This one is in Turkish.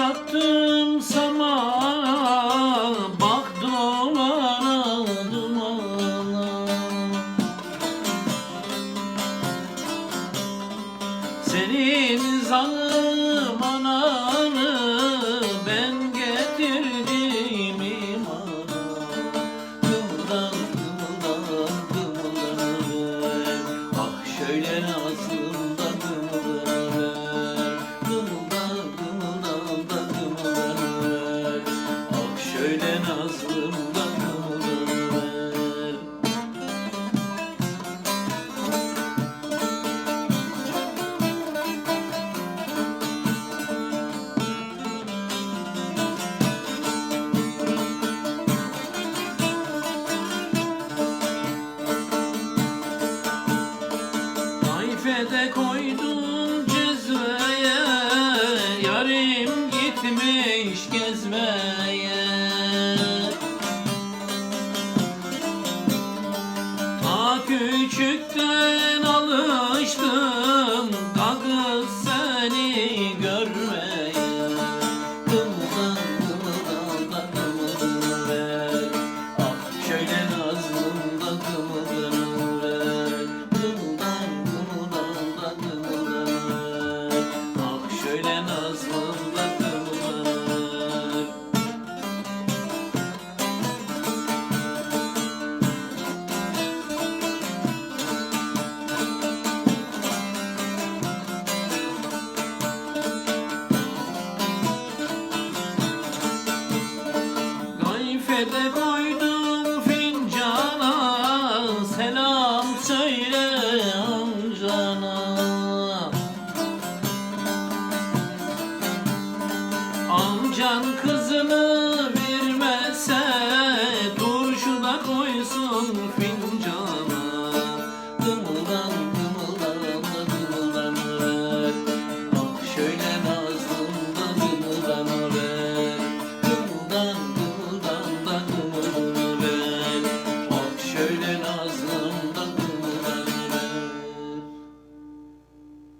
attım sama Bak dumana dumana Senin zalim ananı ben getirdim imana. Kımıldan kımıldan kımıldanır Ah şöyle nazlımda Ayfede koydum cezveye. Yarim gitmiş gezmeye Ta küçükten alıştım Ah şöyle Sen kızını vermese Turşu da koysun fincana Kımıldan kımıldan da kımıldanır Ah şöyle nazlım da kımıldanır